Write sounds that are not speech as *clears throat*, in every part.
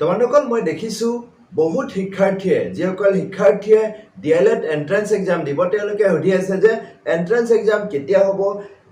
তোমালোকক মই দেখিছোঁ বহুত শিক্ষাৰ্থীয়ে যিসকল শিক্ষাৰ্থীয়ে D El Ed entrance exam দিব তেওঁলোকে সুধি আছে যে এণ্ট্ৰেঞ্চ এক্সাম কেতিয়া হ'ব?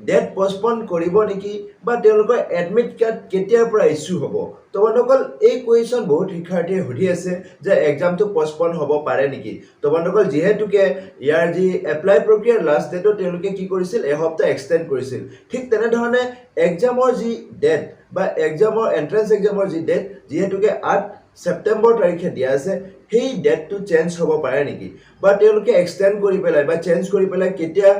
ডেট পষ্টপন কৰিব নেকি? বা তেওঁলোকৰ এডমিট কাৰ্ড কেতিয়াৰ পৰা ইছ্যু হ'ব? তোমালোকৰ এই কুৱেশ্যন বহুত শিক্ষাৰ্থীয়ে সুধি আছে যে এক্সামটো পষ্টপন হ'ব পাৰে নেকি? তোমালোকৰ যিহেতুকে ইয়াৰ যি এপ্লাই প্ৰক্ৰিয়াৰ লাষ্ট ডেটত তেওঁলোকে কি কৰিছিল? এসপ্তাহ এক্সটেণ্ড কৰিছিল। ঠিক তেনেধৰণে এক্সামৰ যি ডেট বা এক্সামৰ এণ্ট্ৰেঞ্চ এক্সামৰ যি ডেট যিহেতুকে আঠ ছেপ্টেম্বৰ তাৰিখে দিয়া আছে সেই ডেটটো চেঞ্জ হ'ব পাৰে নেকি? বা তেওঁলোকে এক্সটেণ্ড কৰি পেলাই বা চেঞ্জ কৰি পেলাই কেতিয়া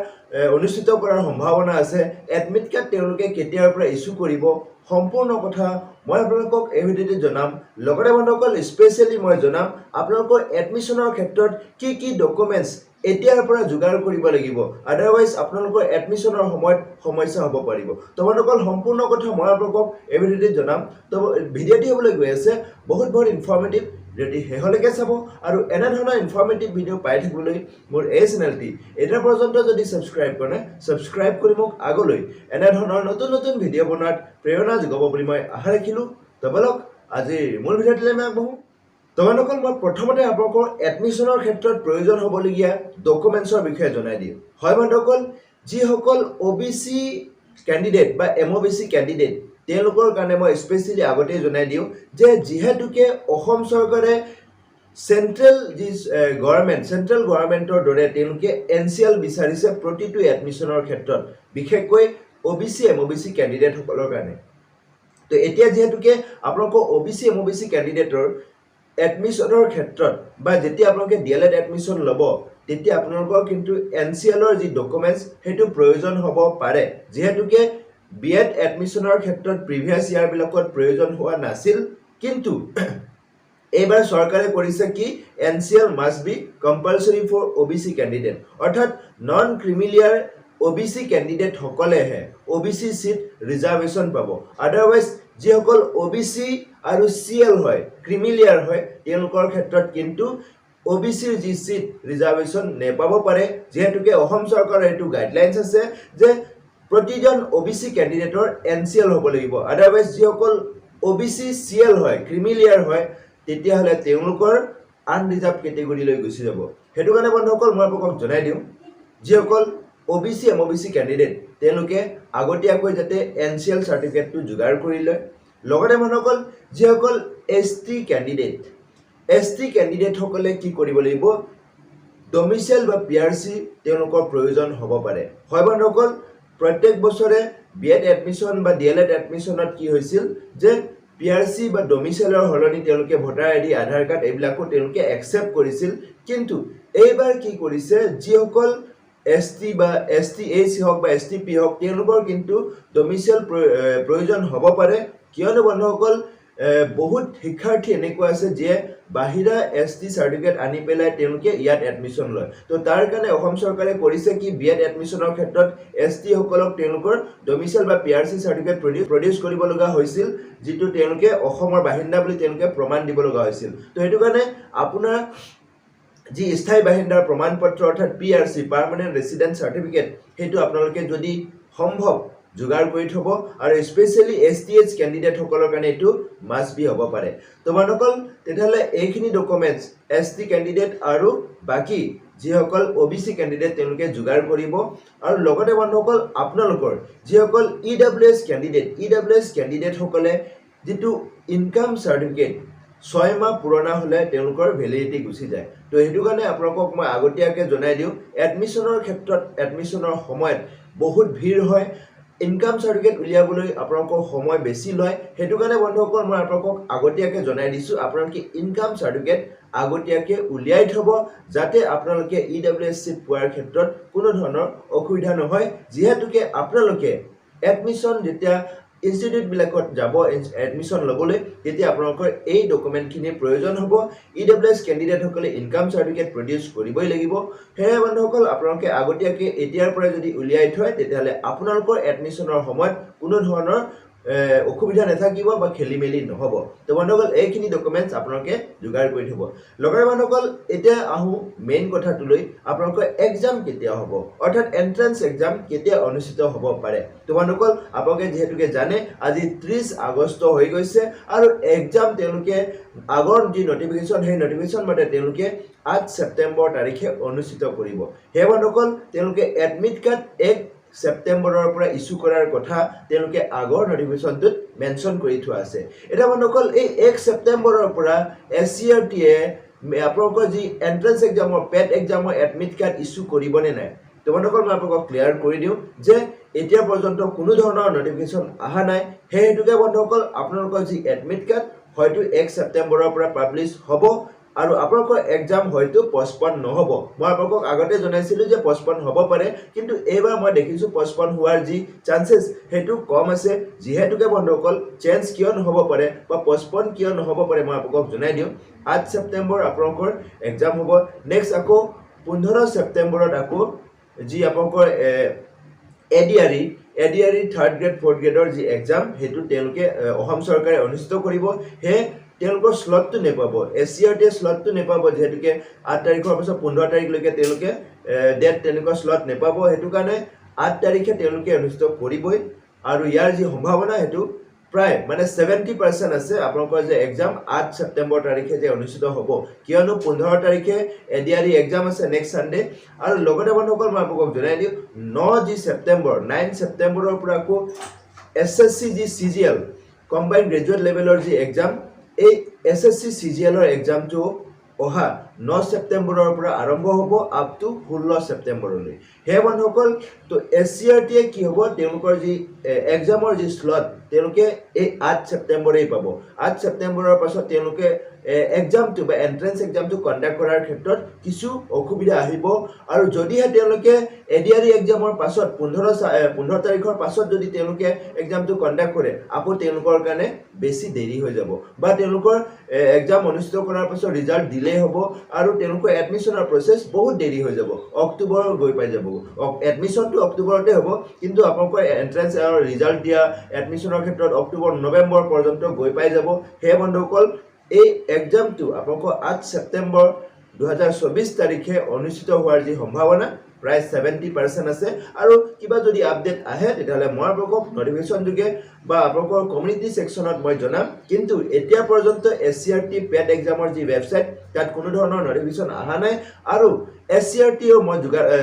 অনুষ্ঠিত কৰাৰ সম্ভাৱনা আছে এডমিট কাৰ্ড তেওঁলোকে কেতিয়াৰ পৰা ইছ্যু কৰিব সম্পূৰ্ণ কথা মই আপোনালোকক এই ভিডিঅ'টোত জনাম। লগতে বন্ধুসকল স্পেচিয়েলি মই জনাম আপোনালোকৰ এডমিশ্যনৰ ক্ষেত্ৰত কি কি ডকুমেণ্টছ এতিয়াৰ পৰা যোগাৰ কৰিব লাগিব। আদাৰৱাইজ আপোনালোকৰ এডমিশ্যনৰ সময়ত সমস্যা হ'ব পাৰিব। তোমালোকৰ সম্পূৰ্ণ কথা মই আপোনালোকক এই ভিডিঅ'টোত জনাম। তো ভিডিঅ'টি হ'বলৈ গৈ আছে বহুত বহুত ইনফৰ্মেটিভ যদি শেষলৈকে চাব আৰু এনেধৰণৰ ইনফৰ্মেটিভ ভিডিঅ' পাই থাকিবলৈ মোৰ এই চেনেলটি এতিয়া পৰ্যন্ত যদি ছাবস্ক্ৰাইব কৰে ছাবস্ক্ৰাইব কৰি মোক আগলৈ এনেধৰণৰ নতুন নতুন ভিডিঅ' বনোৱাত প্ৰেৰণা যোগাব বুলি মই আশা ৰাখিলোঁ। তো বলক আজিৰ মূল ভিডিঅ'টোলৈ আমি আগবাঢ়োঁ। তোমালোকক মই প্ৰথমতে আপোনালোকৰ এডমিশ্যনৰ ক্ষেত্ৰত প্ৰয়োজন হ'বলগীয়া ডকুমেণ্টছৰ বিষয়ে জনাই দিওঁ হয় বন্ধুসকল যিসকল অ' বি চি কেণ্ডিডেট বা M O' B C candidate তেওঁলোকৰ কাৰণে মই স্পেচিয়েলি আগতেই জনাই দিওঁ যে যিহেতুকে অসম চৰকাৰে চেণ্ট্ৰেল যি গভৰ্ণমেণ্ট চেণ্ট্ৰেল গভৰ্ণমেণ্টৰ দৰে তেওঁলোকে এন চি এল বিচাৰিছে প্ৰতিটো এডমিশ্যনৰ ক্ষেত্ৰত বিশেষকৈ O' B C M O' B C কেণ্ডিডেটসকলৰ কাৰণে। তো এতিয়া যিহেতুকে আপোনালোকৰ O' B C M O' B C কেণ্ডিডেটৰ এডমিশ্যনৰ ক্ষেত্ৰত বা যেতিয়া আপোনালোকে ডি এল এড এডমিশ্যন ল'ব তেতিয়া আপোনালোকৰ কিন্তু এন চি এলৰ যি ডকুমেণ্টছ সেইটো প্ৰয়োজন হ'ব পাৰে। যিহেতুকে বি এড এডমিশ্যনৰ ক্ষেত্ৰত প্ৰিভিয়াছ ইয়াৰবিলাকত প্ৰয়োজন হোৱা নাছিল কিন্তু *clears throat* এইবাৰ চৰকাৰে কৰিছে কি N C L must be compulsory for O' B C candidate অৰ্থাৎ non creamy layer O' B C কেণ্ডিডেটসকলেহে O' B C seat reservation পাব। আদাৰৱাইজ যিসকল অ' বি চি আৰু চি এল হয়, ক্ৰিমিলিয়াৰ হয়, তেওঁলোকৰ ক্ষেত্ৰত কিন্তু অ' বি চিৰ যি চিট ৰিজাৰ্ভেশ্যন নেপাব পাৰে। যিহেতুকে অসম চৰকাৰৰ এইটো গাইডলাইনছ আছে যে প্ৰতিজন অ' বি চি কেণ্ডিডেটৰ এন চি এল হ'ব লাগিব। আদাৰৱাইজ যিসকল O' B C C L হয়, ক্ৰিমিলিয়াৰ হয়, তেতিয়াহ'লে তেওঁলোকৰ আনৰিজাৰ্ভ কেটেগৰীলৈ গুচি যাব। সেইটো কাৰণে বন্ধুসকল, মই আপোনালোকক জনাই দিওঁ যিসকল O' B C M O' B C candidate তেওঁলোকে আগতীয়াকৈ যাতে এন চি এল চাৰ্টিফিকেটটো যোগাৰ কৰি লয়। লগতে বন্ধুসকল যিসকল S T candidate S T কেণ্ডিডেটসকলে কি কৰিব লাগিব? ডমিচিয়েল বা পি আৰ চি তেওঁলোকৰ প্ৰয়োজন হ'ব পাৰে। হয় বন্ধুসকল, প্ৰত্যেক বছৰে বি এড এডমিশ্যন বা ডি এল এড এডমিশ্যনত কি হৈছিল? যে পি আৰ চি বা ডমিচিয়েলৰ সলনি তেওঁলোকে voter I D Aadhaar card এইবিলাকো তেওঁলোকে একচেপ্ট কৰিছিল। কিন্তু এইবাৰ কি কৰিছে? যিসকল এছ টি বা এছ টি এইচ হওক বা এছ টি পি হওক, তেওঁলোকৰ কিন্তু ডমিচিয়েল প্ৰয়োজন হ'ব পাৰে। কিয়নো বন্ধুসকল বহুত শিক্ষাৰ্থী এনেকুৱা আছে যিয়ে বাহিৰা এছ টি চাৰ্টিফিকেট আনি পেলাই তেওঁলোকে ইয়াত এডমিশ্যন লয়। তো তাৰ কাৰণে অসম চৰকাৰে কৰিছে কি বি এড এডমিশ্যনৰ ক্ষেত্ৰত এছ টিসকলক তেওঁলোকৰ ডমিচিয়েল বা P R C certificate produce produce কৰিব লগা হৈছিল, যিটো তেওঁলোকে অসমৰ বাসিন্দা বুলি তেওঁলোকে প্ৰমাণ দিব লগা হৈছিল। তো সেইটো কাৰণে আপোনাৰ যি স্থায়ী বাসিন্দাৰ প্ৰমাণ পত্ৰ অৰ্থাৎ P R C permanent resident certificate সেইটো আপোনালোকে যদি সম্ভৱ যোগাৰ কৰি থ'ব আৰু স্পেচিয়েলি এছ টি এইচ কেণ্ডিডেটসকলৰ কাৰণে এইটো মাষ্ট বি হ'ব পাৰে। তো বন্ধুসকল, তেতিয়াহ'লে এইখিনি ডকুমেণ্টছ এছ টি কেণ্ডিডেট আৰু বাকী যিসকল অ' বি চি কেণ্ডিডেট তেওঁলোকে যোগাৰ কৰিব আৰু লগতে বন্ধুসকল, আপোনালোকৰ যিসকল E W S candidate E W S কেণ্ডিডেটসকলে যিটো ইনকাম চাৰ্টিফিকেট ছয় মাহ পুৰণা হ'লে তেওঁলোকৰ ভেলিডিটি গুচি যায়। তো সেইটো কাৰণে আপোনালোকক মই আগতীয়াকৈ জনাই দিওঁ এডমিশ্যনৰ ক্ষেত্ৰত এডমিশ্যনৰ সময়ত বহুত ভিৰ হয় ইনকাম চাৰ্টিফিকেট উলিয়াবলৈ আপোনালোকৰ সময় বেছি লয়। সেইটো কাৰণে বন্ধুসকল মই আপোনালোকক আগতীয়াকৈ জনাই দিছোঁ আপোনালোকে ইনকাম চাৰ্টিফিকেট আগতীয়াকৈ উলিয়াই থ'ব যাতে আপোনালোকে ই ডাব্লিউ এছ চিট পোৱাৰ ক্ষেত্ৰত কোনো ধৰণৰ অসুবিধা নহয়। যিহেতুকে আপোনালোকে এডমিশ্যন যেতিয়া ইনষ্টিটিউটবিলাকত যাব এডমিশ্যন ল'বলৈ তেতিয়া আপোনালোকৰ এই ডকুমেণ্টখিনিৰ প্ৰয়োজন হ'ব। ই ডাব্লিউ এছ কেণ্ডিডেটসকলে ইনকাম চাৰ্টিফিকেট প্ৰডিউচ কৰিবই লাগিব। সেয়েহে বন্ধুসকল আপোনালোকে আগতীয়াকৈ এতিয়াৰ পৰাই যদি উলিয়াই থয় তেতিয়াহ'লে আপোনালোকৰ এডমিশ্যনৰ সময়ত কোনো ধৰণৰ অসুবিধা নাথাকিব বা খেলি মেলি নহ'ব। তো বন্ধুসকল, এইখিনি ডকুমেণ্টছ আপোনালোকে যোগাৰ কৰি থ'ব। লগতে বন্ধুসকল, এতিয়া আহোঁ মেইন কথাটোলৈ। আপোনালোকৰ এক্সাম কেতিয়া হ'ব? অৰ্থাৎ এণ্ট্ৰেঞ্চ এক্সাম কেতিয়া অনুষ্ঠিত হ'ব পাৰে? তো বন্ধুসকল, আপোনালোকে যিহেতুকে জানে, আজি ত্ৰিছ আগষ্ট হৈ গৈছে আৰু এক্সাম তেওঁলোকে, আগৰ যি নটিফিকেশ্যন সেই নটিফিকেশ্যন মতে তেওঁলোকে আঠ ছেপ্টেম্বৰ তাৰিখে অনুষ্ঠিত কৰিব। সেই বন্ধুসকল, তেওঁলোকে এডমিট কাৰ্ড এক ছেপ্টেম্বৰৰ পৰা ইছ্যু কৰাৰ কথা তেওঁলোকে আগৰ নটিফিকেশ্যনটোত মেনশ্যন কৰি থোৱা আছে। এতিয়া বন্ধুসকল এই এক ছেপ্টেম্বৰৰ পৰা এছ চি আৰ টিয়ে আপোনালোকৰ যি এণ্ট্ৰেঞ্চ এক্সামৰ পেট এক্সামৰ এডমিট কাৰ্ড ইছ্যু কৰিবনে নাই? তো বন্ধুসকল মই আপোনালোকক ক্লিয়াৰ কৰি দিওঁ যে এতিয়া পৰ্যন্ত কোনো ধৰণৰ নটিফিকেশ্যন অহা নাই। সেই হেতুকে বন্ধুসকল আপোনালোকৰ যি এডমিট কাৰ্ড হয়তো এক ছেপ্টেম্বৰৰ পৰা পাব্লিছ হ'ব। আৰু আপোনালোকৰ এক্সাম হয়তো পষ্টপন নহ'ব। মই আপোনালোকক আগতে জনাইছিলোঁ যে পষ্টপন হ'ব পাৰে কিন্তু এইবাৰ মই দেখিছোঁ পষ্টপন হোৱাৰ যি চান্সেছ সেইটো কম আছে। যিহেতুকে বন্ধুসকল চেঞ্জ কিয় নহ'ব পাৰে বা পষ্টপন কিয় নহ'ব পাৰে মই আপোনালোকক জনাই দিওঁ। আঠ ছেপ্টেম্বৰ আপোনালোকৰ এক্সাম হ'ব। নেক্সট আকৌ পোন্ধৰ ছেপ্টেম্বৰত আকৌ যি আপোনালোকৰ A D R E A D R E third grade fourth গ্ৰেডৰ যি এক্সাম সেইটো তেওঁলোকে অসম চৰকাৰে অনুষ্ঠিত কৰিব। সেয়ে তেওঁলোকৰ শ্লটটো নেপাব। এছ চি আৰ টিয়ে শ্লটটো নেপাব যিহেতুকে আঠ তাৰিখৰ পাছত পোন্ধৰ তাৰিখলৈকে তেওঁলোকে ডেট তেনেকুৱা শ্লট নেপাব। সেইটো কাৰণে আঠ তাৰিখে তেওঁলোকে অনুষ্ঠিত কৰিবই। আৰু ইয়াৰ যি সম্ভাৱনা, সেইটো প্ৰায় মানে ছেভেণ্টি পাৰ্চেণ্ট আছে। আপোনালোকৰ যে এক্সাম আঠ ছেপ্টেম্বৰ তাৰিখে যে অনুষ্ঠিত হ'ব। কিয়নো পোন্ধৰ তাৰিখে A D R E exam আছে নেক্সট ছানডে আৰু লগতে বন্ধুসকল, মই আপোনালোকক জনাই দিওঁ, ন যি ছেপ্টেম্বৰ নাইন ছেপ্টেম্বৰৰ পৰা আকৌ এছ এছ চি যি C G L combined graduate লেভেলৰ যি এক্সাম এই S S C C G এলৰ এক্সামটো অহা ন ছেপ্টেম্বৰৰ পৰা আৰম্ভ হ'ব আপ টু ষোল্ল ছেপ্টেম্বৰলৈ। সেয়ে বন্ধুসকল, তো এছ চি আৰ টিয়ে কি হ'ব? তেওঁলোকৰ যি এক্সামৰ যি শ্লট তেওঁলোকে এই আঠ ছেপ্টেম্বৰেই পাব। আঠ ছেপ্টেম্বৰৰ পাছত তেওঁলোকে এক্সামটো বা এণ্ট্ৰেঞ্চ এক্সামটো কণ্ডাক্ট কৰাৰ ক্ষেত্ৰত কিছু অসুবিধা আহিব। আৰু যদিহে তেওঁলোকে এ ডি আৰ ই এক্সামৰ পাছত পোন্ধৰ পোন্ধৰ তাৰিখৰ পাছত যদি তেওঁলোকে এক্সামটো কণ্ডাক্ট কৰে আকৌ তেওঁলোকৰ কাৰণে বেছি দেৰি হৈ যাব। বা তেওঁলোকৰ এক্সাম অনুষ্ঠিত কৰাৰ পাছত ৰিজাল্ট দিলেই হ'ব আৰু তেওঁলোকৰ এডমিশ্যনৰ প্ৰচেছ বহুত দেৰি হৈ যাব। অক্টোবৰ গৈ পাই যাব এডমিশ্যনটো অক্টোবৰতে হ'ব কিন্তু আপোনালোকৰ এণ্ট্ৰেঞ্চ ৰিজাল্ট দিয়া এডমিশ্যনৰ ক্ষেত্ৰত অক্টোবৰ নৱেম্বৰ পৰ্যন্ত গৈ পাই যাব। সেয়ে বন্ধুসকল এই এক্সামটো আপোনালোকৰ আঠ ছেপ্টেম্বৰ দুহেজাৰ চৌবিছ তাৰিখে অনুষ্ঠিত হোৱাৰ যি সম্ভাৱনা প্ৰায় ছেভেণ্টি পাৰ্চেণ্ট আছে। আৰু কিবা যদি আপডেট আহে তেতিয়াহ'লে মই আপোনালোকক নটিফিকেশ্যন যোগে বা আপোনালোকৰ কমিউনিটি ছেকশ্যনত মই জনাম। কিন্তু এতিয়া পৰ্যন্ত S C R T PET এক্সামৰ যি ৱেবছাইট তাত কোনো ধৰণৰ নটিফিকেশ্যন অহা নাই। আৰু এছ চি আৰ টিও মই যোগা এ,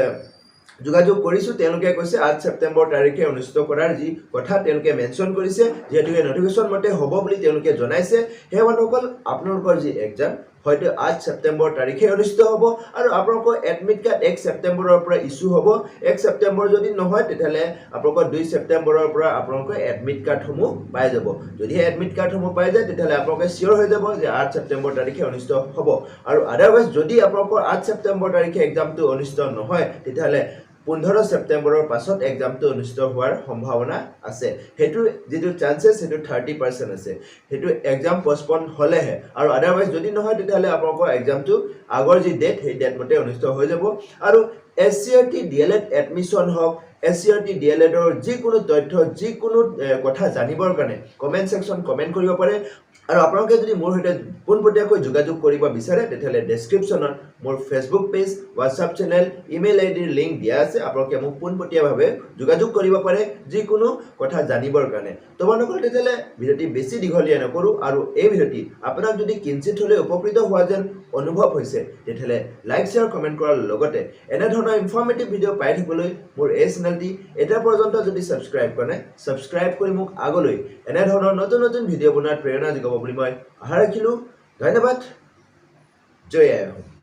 যোগাযোগ কৰিছোঁ, তেওঁলোকে কৈছে, আঠ ছেপ্টেম্বৰ তাৰিখে অনুষ্ঠিত কৰাৰ যি কথা তেওঁলোকে মেনশ্যন কৰিছে, যিহেতুকে নটিফিকেশ্যন মতে হ'ব বুলি তেওঁলোকে জনাইছে। সেই বন্ধুসকল আপোনালোকৰ যি এক্সাম হয়তো আঠ ছেপ্টেম্বৰ তাৰিখে অনুষ্ঠিত হ'ব আৰু আপোনালোকৰ এডমিট কাৰ্ড এক ছেপ্টেম্বৰৰ পৰা ইছ্যু হ'ব। এক ছেপ্টেম্বৰ যদি নহয় তেতিয়াহ'লে আপোনালোকৰ দুই ছেপ্টেম্বৰৰ পৰা আপোনালোকে এডমিট কাৰ্ডসমূহ পাই যাব। যদিহে এডমিট কাৰ্ডসমূহ পাই যায় তেতিয়াহ'লে আপোনালোকে চিয়'ৰ হৈ যাব যে আঠ ছেপ্টেম্বৰ তাৰিখে অনুষ্ঠিত হ'ব। আৰু আদাৰৱাইজ যদি আপোনালোকৰ আঠ ছেপ্টেম্বৰ তাৰিখে এক্সামটো অনুষ্ঠিত নহয় তেতিয়াহ'লে পোন্ধৰ ছেপ্টেম্বৰৰ পাছত এক্সামটো অনুষ্ঠিত হোৱাৰ সম্ভাৱনা আছে। সেইটো যিটো চান্সেছ সেইটো থাৰ্টি পাৰ্চেণ্ট আছে। সেইটো এক্সাম পষ্টপন হ'লেহে। আৰু আদাৰৱাইজ যদি নহয়, তেতিয়াহ'লে আপোনালোকৰ এক্সামটো আগৰ যি ডেট সেই ডেট মতে অনুষ্ঠিত হৈ যাব। আৰু S C R T D El Ed admission হওক S C R T D El এডৰ যিকোনো তথ্য, যিকোনো কথা জানিবৰ কাৰণে কমেণ্ট ছেকশ্যন কমেণ্ট কৰিব পাৰে। আৰু আপোনালোকে যদি মোৰ সৈতে পোনপটীয়াকৈ যোগাযোগ কৰিব বিচাৰে, তেতিয়াহ'লে ডেছক্ৰিপশ্যনত মোৰ Facebook page WhatsApp channel email I ডিৰ লিংক দিয়া আছে। আপোনালোকে মোক পোনপটীয়াভাৱে যোগাযোগ কৰিব পাৰে যিকোনো কথা জানিবৰ কাৰণে। তো বন্ধুসকল তেতিয়াহ'লে ভিডিঅ'টি বেছি দীঘলীয়া নকৰোঁ আৰু এই ভিডিঅ'টি আপোনাক যদি কিঞ্চিত হ'লেও উপকৃত হোৱা যেন অনুভৱ হৈছে, তেতিয়াহ'লে লাইক শ্বেয়াৰ কমেণ্ট কৰাৰ লগতে এনেধৰণৰ ইনফৰ্মেটিভ ভিডিঅ' পাই থাকিবলৈ মোৰ এই চেনেলটি এতিয়া পৰ্যন্ত যদি ছাবস্ক্ৰাইব কৰা নাই ছাবস্ক্ৰাইব কৰি মোক আগলৈ এনেধৰণৰ নতুন নতুন ভিডিঅ' বনোৱাৰ প্ৰেৰণা যোগাব অগ্নিময় আহারাখিলো ধন্যবাদ। জয়